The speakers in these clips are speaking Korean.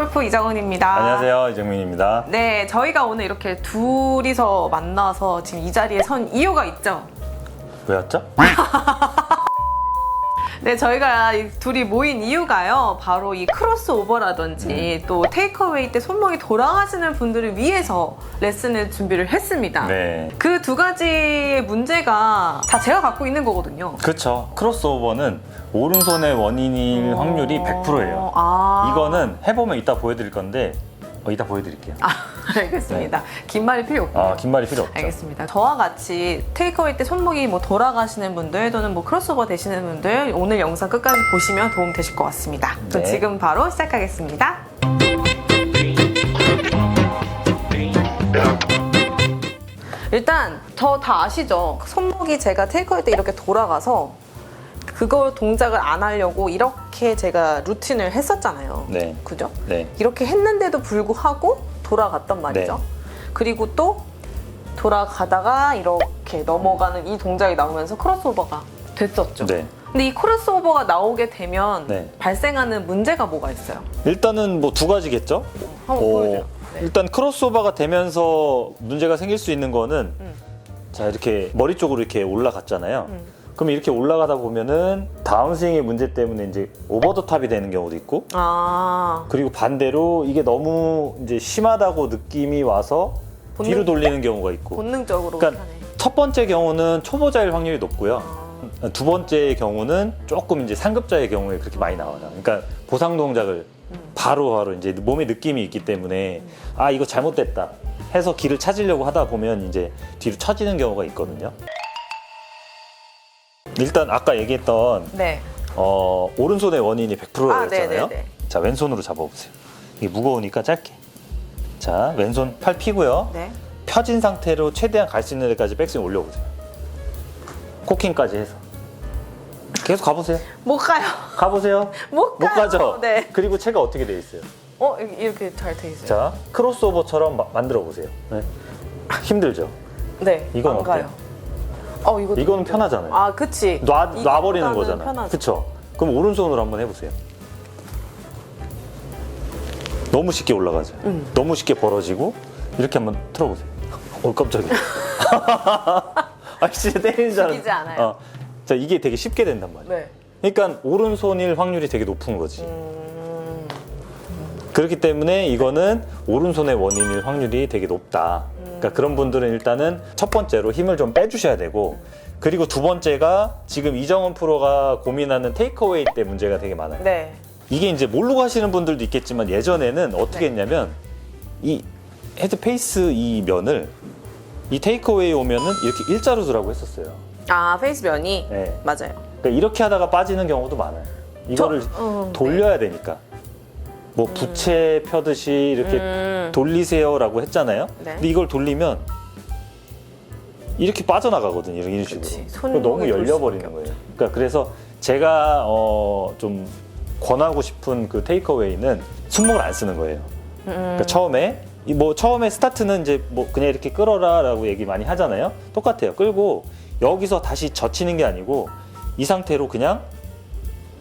골프 이정은입니다. 안녕하세요 이정민입니다. 네, 저희가 오늘 이렇게 둘이서 만나서 지금 이 자리에 선 이유가 있죠. 왜였죠? 네, 저희가 이 둘이 모인 이유가요. 바로 이 크로스오버라든지 또 테이크어웨이 때 손목이 돌아가시는 분들을 위해서 레슨을 준비를 했습니다. 네. 그 두 가지의 문제가 다 제가 갖고 있는 거거든요. 그쵸. 크로스오버는 오른손의 원인일 확률이 100%예요. 아. 이거는 해보면 이따 보여드릴 건데 어, 이따 보여드릴게요. 아, 알겠습니다. 긴 말이 필요 없고. 아, 긴 말이 필요 없죠. 알겠습니다. 저와 같이 테이크어웨이 때 손목이 뭐 돌아가시는 분들 또는 뭐 크로스오버 되시는 분들 오늘 영상 끝까지 보시면 도움 되실 것 같습니다. 그럼 네. 지금 바로 시작하겠습니다. 일단 저 다 아시죠? 손목이 제가 테이크어웨이 때 이렇게 돌아가서 그거 동작을 안 하려고 이렇게 제가 루틴을 했었잖아요. 네. 그죠? 네. 이렇게 했는데도 불구하고 돌아갔단 말이죠. 네. 그리고 또 돌아가다가 이렇게 넘어가는 이 동작이 나오면서 크로스오버가 됐었죠. 네. 근데 이 크로스오버가 나오게 되면 네. 발생하는 문제가 뭐가 있어요? 일단은 뭐 두 가지겠죠? 한번 어, 보여줘요. 네. 일단 크로스오버가 되면서 문제가 생길 수 있는 거는 음. 자 이렇게 머리 쪽으로 이렇게 올라갔잖아요. 음. 그럼 이렇게 올라가다 보면은 다운스윙의 문제 때문에 이제 오버 더 탑이 되는 경우도 있고 아, 그리고 반대로 이게 너무 이제 심하다고 느낌이 와서 본능- 뒤로 돌리는 경우가 있고 본능적으로 그러니까 하네. 첫 번째 경우는 초보자일 확률이 높고요. 아, 두 번째 경우는 조금 이제 상급자의 경우에 그렇게 많이 나와요. 그러니까 보상 동작을 음. 바로 바로 이제 몸에 느낌이 있기 때문에 아 이거 잘못됐다 해서 길을 찾으려고 하다 보면 이제 뒤로 처지는 경우가 있거든요. 일단 아까 얘기했던 네. 어, 오른손의 원인이 100%라고 아. 네네네. 자 왼손으로 잡아보세요. 이게 무거우니까 짧게. 자 왼손 팔 피고요. 네. 펴진 상태로 최대한 갈 수 있는 데까지 백스윙 올려보세요. 코킹까지 해서. 계속 가보세요. 못 가요. 가보세요. 못 못 가요. 가죠? 네. 그리고 채가 어떻게 돼 있어요? 어, 이렇게 잘 돼 있어요. 자, 크로스오버처럼 마- 만들어 보세요. 네. 힘들죠? 네. 이건 안 어때요? 가요. 어, 이거 이거는 편하잖아요. 아, 그치. 놔, 놔버리는 거잖아요. 편하죠. 그쵸? 그럼 오른손으로 한번 해보세요. 너무 쉽게 올라가죠. 음. 너무 쉽게 벌어지고 이렇게 한번 틀어보세요. 어 깜짝이야. 아 진짜 때리는 줄 죽이지 않아요. 어. 자 이게 되게 쉽게 된단 말이에요. 네. 그러니까 오른손일 확률이 되게 높은 거지. 음, 그렇기 때문에 이거는 오른손의 원인일 확률이 되게 높다. 음. 그러니까 그런 분들은 일단은 첫 번째로 힘을 좀 빼주셔야 되고 그리고 두 번째가 지금 이정은 프로가 고민하는 테이크어웨이 때 문제가 되게 많아요. 네. 이게 이제 모르고 하시는 분들도 있겠지만 예전에는 어떻게 네. 했냐면 이 헤드 페이스 이 면을 이 테이크어웨이 오면은 이렇게 일자로 두라고 했었어요. 아, 페이스 면이 네. 맞아요. 그러니까 이렇게 하다가 빠지는 경우도 많아요. 이거를 저- 어, 돌려야 되니까. 뭐 부채 펴듯이 이렇게 음. 돌리세요라고 했잖아요. 네. 근데 이걸 돌리면 이렇게 빠져나가거든요. 이런 식으로. 그치. 손목이 너무 돌 열려버리는 거예요. 그러니까 그래서 제가 어, 좀 권하고 싶은 그 테이크어웨이는 손목을 안 쓰는 거예요. 음. 그러니까 처음에 이뭐 처음에 스타트는 이제 뭐 그냥 이렇게 끌어라라고 얘기 많이 하잖아요. 똑같아요. 끌고 여기서 다시 젖히는 게 아니고 이 상태로 그냥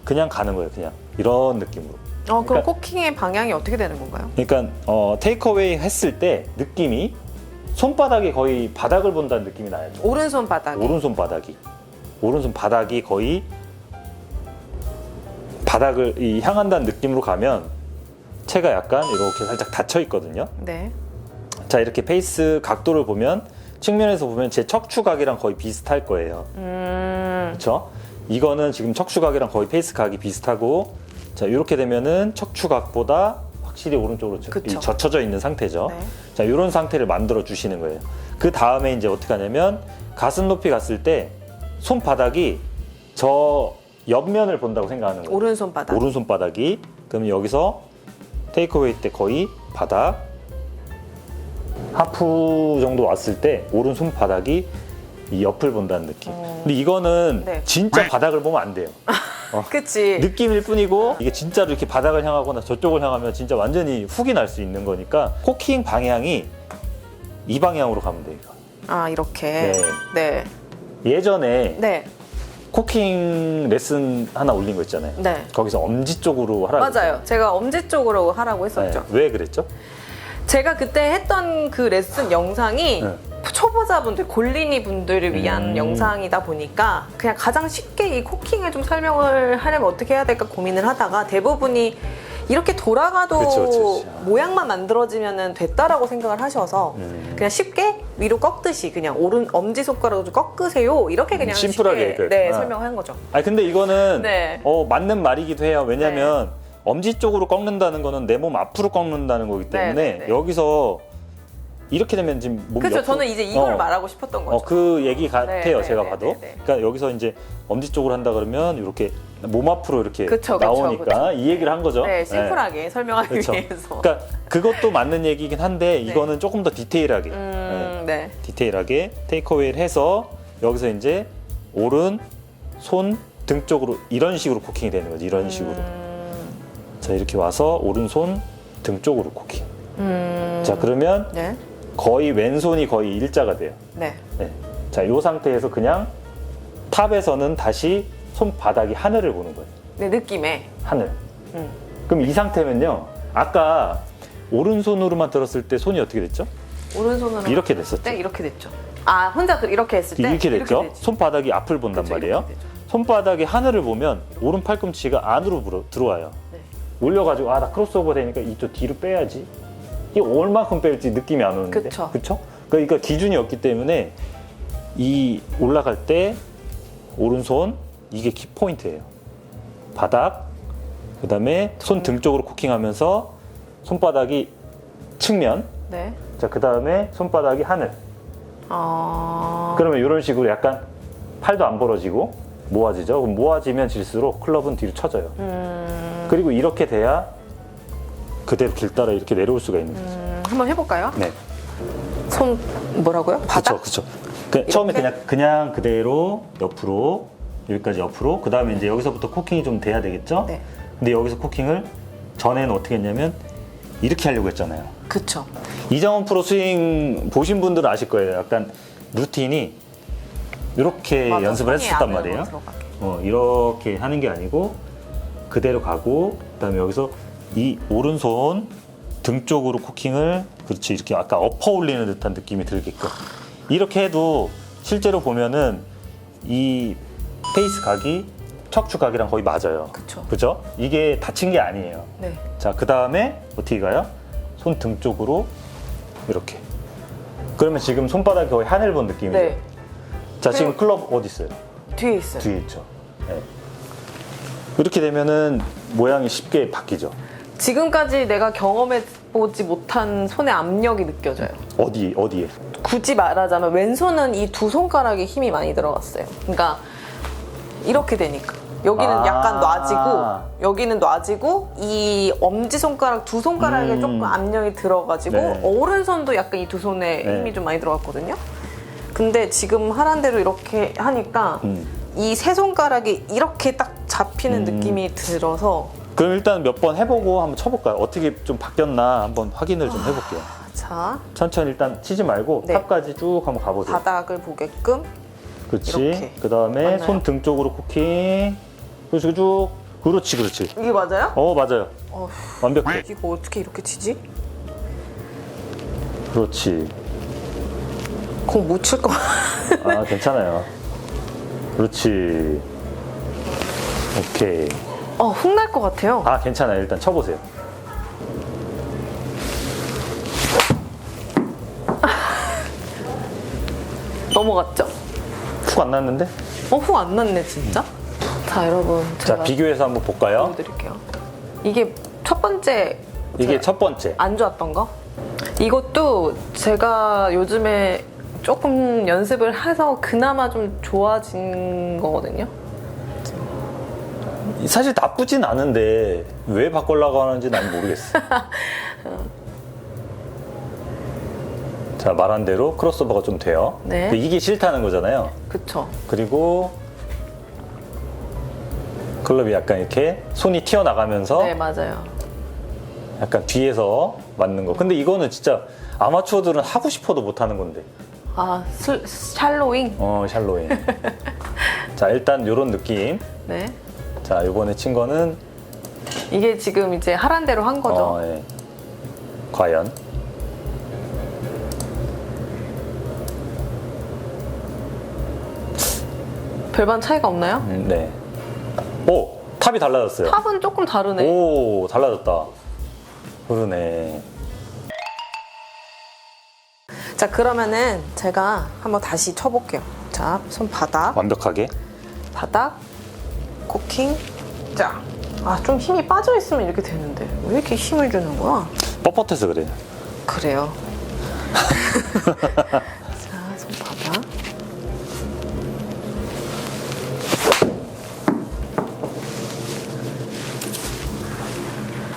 그냥 가는 거예요. 그냥 이런 느낌으로. 어, 그럼 그러니까- 코킹의 방향이 어떻게 되는 건가요? 그러니까 어, 테이크어웨이 했을 때 느낌이 손바닥이 거의 바닥을 본다는 느낌이 나요. 오른손 바닥. 오른손 바닥이 오른손 바닥이 거의 바닥을 이 향한다는 느낌으로 가면 채가 약간 이렇게 살짝 닫혀 있거든요. 네. 자 이렇게 페이스 각도를 보면 측면에서 보면 제 척추각이랑 거의 비슷할 거예요. 음. 그렇죠? 이거는 지금 척추각이랑 거의 페이스 각이 비슷하고 자 이렇게 되면은 척추각보다 확실히 오른쪽으로 저- 그쵸. 이 젖혀져 있는 상태죠. 네. 자 이런 상태를 만들어 주시는 거예요. 그 다음에 이제 어떻게 하냐면 가슴 높이 갔을 때 손바닥이 저 옆면을 본다고 생각하는 거예요. 오른손 바닥. 오른손 바닥이 그럼 여기서 테이크어웨이 때 거의 바닥 하프 정도 왔을 때 오른손 바닥이 이 옆을 본다는 느낌. 어. 근데 이거는 네. 진짜 바닥을 보면 안 돼요. 그치. 느낌일 뿐이고 이게 진짜로 이렇게 바닥을 향하거나 저쪽을 향하면 진짜 완전히 훅이 날 수 있는 거니까 코킹 방향이 이 방향으로 가면 돼요. 이거. 아, 이렇게. 네. 네. 예전에 네. 코킹 레슨 하나 올린 거 있잖아요. 네. 거기서 엄지 쪽으로 하라고. 맞아요. 제가 엄지 쪽으로 하라고. 했었죠. 네. 왜 그랬죠? 제가 그때 했던 그 레슨 영상이 네. 초보자분들, 골린이 분들을 위한 음. 영상이다 보니까 그냥 가장 쉽게 이 코킹을 좀 설명을 하려면 어떻게 해야 될까 고민을 하다가 대부분이 이렇게 돌아가도 그쵸, 그쵸, 그쵸. 모양만 만들어지면 됐다라고 생각을 하셔서 음. 그냥 쉽게 위로 꺾듯이 그냥 오른 엄지 손가락으로 좀 꺾으세요 이렇게 그냥 음, 심플하게 쉽게. 네, 설명한 거죠. 아니 근데 이거는 네. 어, 맞는 말이기도 해요. 왜냐면 엄지 쪽으로 꺾는다는 거는 내 몸 앞으로 꺾는다는 거기 때문에 네, 네, 네. 여기서 이렇게 되면 지금 몸 그렇죠. 옆으로- 저는 이제 이걸 어, 말하고 싶었던 거죠. 어, 그 얘기 같아요. 네, 네, 제가 네, 봐도. 네, 네. 그러니까 여기서 이제 엄지 쪽으로 한다 그러면 이렇게 몸 앞으로 이렇게 그쵸, 그쵸, 나오니까 그쵸. 이 얘기를 한 거죠. 네, 심플하게 설명하기 그렇죠. 위해서. 그러니까 그것도 맞는 얘기긴 한데 이거는 조금 더 디테일하게 네. 음, 네. 디테일하게 테이크어웨이를 해서 여기서 이제 오른 손 등 쪽으로 이런 식으로 코킹이 되는 거지 이런 식으로 음, 자 이렇게 와서 오른손 등 쪽으로 코킹 음, 자 그러면 네. 거의 왼손이 거의 일자가 돼요 네. 네. 자 이 상태에서 그냥 탑에서는 다시 손바닥이 하늘을 보는 거예요 네, 느낌에. 하늘 음. 그럼 이 상태면요 아까 오른손으로만 들었을 때 손이 어떻게 됐죠? 오른손으로 이렇게 됐었죠 네, 이렇게 됐죠. 아, 혼자 그- 이렇게 했을 때 이렇게 됐죠? 됐죠. 손바닥이 앞을 본단 그쵸, 말이에요 이렇게. 손바닥에 하늘을 보면 오른 팔꿈치가 안으로 들어와요. 네. 올려가지고 아 나 크로스오버 되니까 이쪽 뒤로 빼야지. 이게 얼마큼 뺄지 느낌이 안 오는데. 그쵸. 그쵸? 그러니까 기준이 없기 때문에 이 올라갈 때 오른손 이게 키 포인트예요. 바닥 그 다음에 손 등 쪽으로 코킹하면서 손바닥이 측면 네. 자 그 다음에 손바닥이 하늘 아. 그러면 이런 식으로 약간 팔도 안 벌어지고 모아지죠. 그럼 모아지면 질수록 클럽은 뒤로 쳐져요. 음, 그리고 이렇게 돼야 그대로 길 따라 이렇게 내려올 수가 있는 거죠. 음, 한번 해볼까요? 네, 손 뭐라고요? 바닥. 그렇죠, 그렇죠. 처음에 그냥 그냥 그대로 옆으로 여기까지 옆으로. 그 다음에 이제 여기서부터 코킹이 좀 돼야 되겠죠. 네. 근데 여기서 코킹을 전에는 어떻게 했냐면 이렇게 하려고 했잖아요. 그쵸. 이정원 프로 스윙 보신 분들은 아실 거예요. 약간 루틴이 이렇게 맞아, 연습을 손이 했었단 안으로 말이에요. 들어가게. 어, 이렇게 하는 게 아니고 그대로 가고 그 다음에 여기서 이 오른손 등 쪽으로 코킹을 그렇지 이렇게 아까 엎어 올리는 듯한 느낌이 들게끔 이렇게 해도 실제로 보면은 이 페이스 각이 척추 각이랑 거의 맞아요. 그쵸. 그죠? 이게 다친 게 아니에요. 네. 자, 그 다음에 어떻게 가요? 손 등 쪽으로 이렇게. 그러면 지금 손바닥이 거의 하늘 본 느낌이죠? 네. 자, 지금 클럽 어디 있어요? 뒤에 있어요. 뒤에 있죠. 네. 이렇게 되면은 모양이 쉽게 바뀌죠. 지금까지 내가 경험해보지 못한 손의 압력이 느껴져요. 어디, 어디에? 굳이 말하자면 왼손은 이 두 손가락에 힘이 많이 들어갔어요. 그러니까 이렇게 되니까 여기는 아. 약간 놔지고 여기는 놔지고 이 엄지 손가락 두 손가락에 음. 조금 압력이 들어가지고 네. 오른손도 약간 이 두 손에 네. 힘이 좀 많이 들어갔거든요. 근데 지금 하란 대로 이렇게 하니까 음. 이 세 손가락이 이렇게 딱 잡히는 음. 느낌이 들어서 그럼 일단 몇 번 해보고 한번 쳐볼까요? 어떻게 좀 바뀌었나 한번 확인을 좀 해볼게요. 자 천천히 일단 치지 말고 네. 탑까지 쭉 한번 가보세요. 바닥을 보게끔 그렇지. 이렇게. 그 다음에 맞나요? 손 등 쪽으로 코킹. 그렇지, 쭉. 그렇지, 그렇지. 이게 맞아요? 어, 맞아요. 어휴, 완벽해. 이거 어떻게 이렇게 치지? 그렇지. 공못칠 거. 아, 괜찮아요. 그렇지. 오케이. 어, 훅 날 것 같아요. 아, 괜찮아요. 일단 쳐보세요. 넘어갔죠? 훅 안 났는데? 어, 훅 안 났네, 진짜. 자, 여러분. 자, 제가 비교해서 한번 볼까요? 보여드릴게요. 이게 첫 번째 이게 첫 번째. 안 좋았던 거. 이것도 제가 요즘에 조금 연습을 해서 그나마 좀 좋아진 거거든요. 사실 나쁘진 않은데 왜 바꾸려고 하는지 난 모르겠어. 자, 말한 대로 크로스오버가 좀 돼요. 네. 근데 이게 싫다는 거잖아요. 그쵸. 그리고 클럽이 약간 이렇게 손이 튀어나가면서 네, 맞아요. 약간 뒤에서 맞는 거. 근데 이거는 진짜 아마추어들은 하고 싶어도 못 하는 건데. 아, 슬, 샬로잉? 어, 샬로잉. 자 일단 이런 느낌. 네. 자 이번에 친 거는 이게 지금 이제 하란 대로 한 거죠. 어, 예. 과연 별반 차이가 없나요? 음, 네. 오 탑이 달라졌어요. 탑은 조금 다르네. 오 달라졌다. 그러네. 자 그러면은 제가 한번 다시 쳐볼게요. 자 손 바닥, 완벽하게. 바닥, 코킹. 자, 아 좀 힘이 빠져 있으면 이렇게 되는데 왜 이렇게 힘을 주는 거야? 뻣뻣해서 그래요. 그래요. 자, 손 바닥.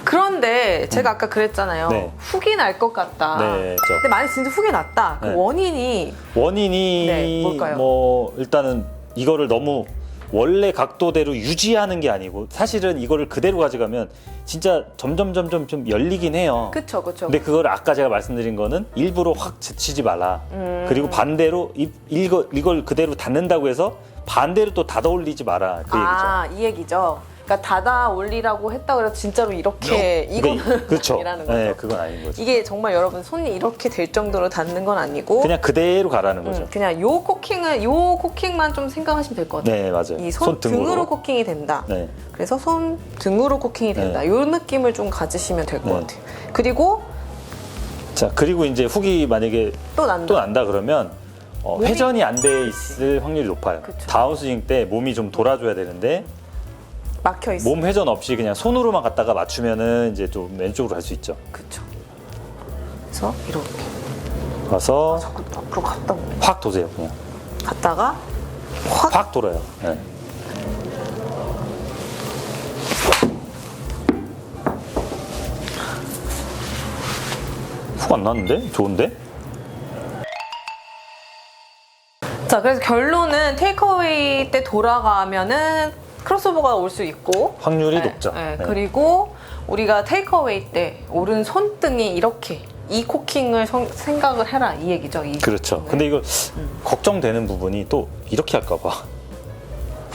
그런데 제가 아까 그랬잖아요. 네. 훅이 날 것 같다. 네, 저. 근데 만약 진짜 훅이 났다. 그 네. 원인이 원인이 네, 뭘까요? 뭐 일단은 이거를 너무 원래 각도대로 유지하는 게 아니고 사실은 이거를 그대로 가져가면 진짜 점점 점점 좀 열리긴 해요. 그쵸 그쵸. 근데 그걸 아까 제가 말씀드린 거는 일부러 확 제치지 말라. 음. 그리고 반대로 이, 이거, 이걸 그대로 닫는다고 해서 반대로 또 닫아 올리지 마라. 그 얘기죠. 아, 이 얘기죠. 그러니까 닫아 올리라고 했다 그래서 진짜로 이렇게 이거는 그러니까 이- 그렇죠. 이라는 거죠. 네, 그건 아닌 거죠. 이게 정말 여러분 손이 이렇게 될 정도로 닿는 건 아니고 그냥 그대로 가라는 거죠. 음, 그냥 요 코킹은 요 코킹만 좀 생각하시면 될 것 같아요. 네, 맞아요. 이손 등으로 코킹이 된다. 네. 그래서 손 등으로 코킹이 된다. 네. 요 느낌을 좀 가지시면 될 것 네. 같아요. 그리고 자, 그리고 이제 훅이 만약에 또 난다. 또 난다 그러면 어, 몸이- 회전이 안 돼 있을 확률이 높아요. 그쵸. 다운스윙 때 몸이 좀 돌아줘야 되는데 막혀 있어. 몸 회전 없이 그냥 손으로만 갖다가 맞추면은 이제 좀 왼쪽으로 갈 수 있죠. 그렇죠. 그래서 이렇게 가서 자꾸 앞으로 갔다. 확 도세요. 그냥 갔다가 확 확 돌아요. 네. 훅안 났는데? 좋은데? 자, 그래서 결론은 테이크어웨이 때 돌아가면은 크로스오버가 올 수 있고 확률이 네, 높죠. 네, 네. 그리고 우리가 테이크어웨이 때 오른 손 등이 이렇게 이 코킹을 성- 생각을 해라 이 얘기죠. 이 그렇죠. 네. 근데 이거 걱정되는 부분이 또 이렇게 할까 봐.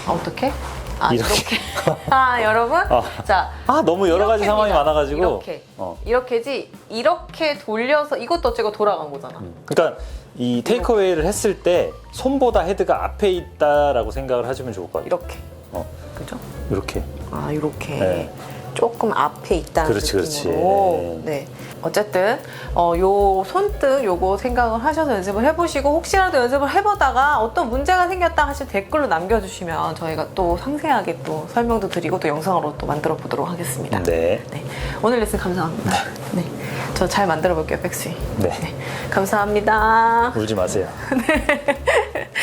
아, 어떻게? 아 이렇게. 이렇게. 아 여러분, 아. 자 아 너무 여러 가지 이렇게입니다. 상황이 많아가지고. 이렇게 어. 이렇게지 이렇게 돌려서 이것도 어째고 돌아간 거잖아. 그러니까 이 테이크어웨이를 했을 때 손보다 헤드가 앞에 있다라고 생각을 하시면 좋을 것 같아요. 이렇게 어, 그죠? 이렇게. 아 이렇게 네. 조금 앞에 있다는 그렇지, 그렇지. 느낌으로 네 어쨌든 어, 요 손등 요거 생각을 하셔서 연습을 해보시고 혹시라도 연습을 해보다가 어떤 문제가 생겼다 하실 댓글로 남겨주시면 저희가 또 상세하게 또 설명도 드리고 또 영상으로 또 만들어 보도록 하겠습니다. 네. 네. 오늘 레슨 감사합니다. 네. 저 잘 만들어 볼게요, 백스윙. 네. 감사합니다. 울지 마세요.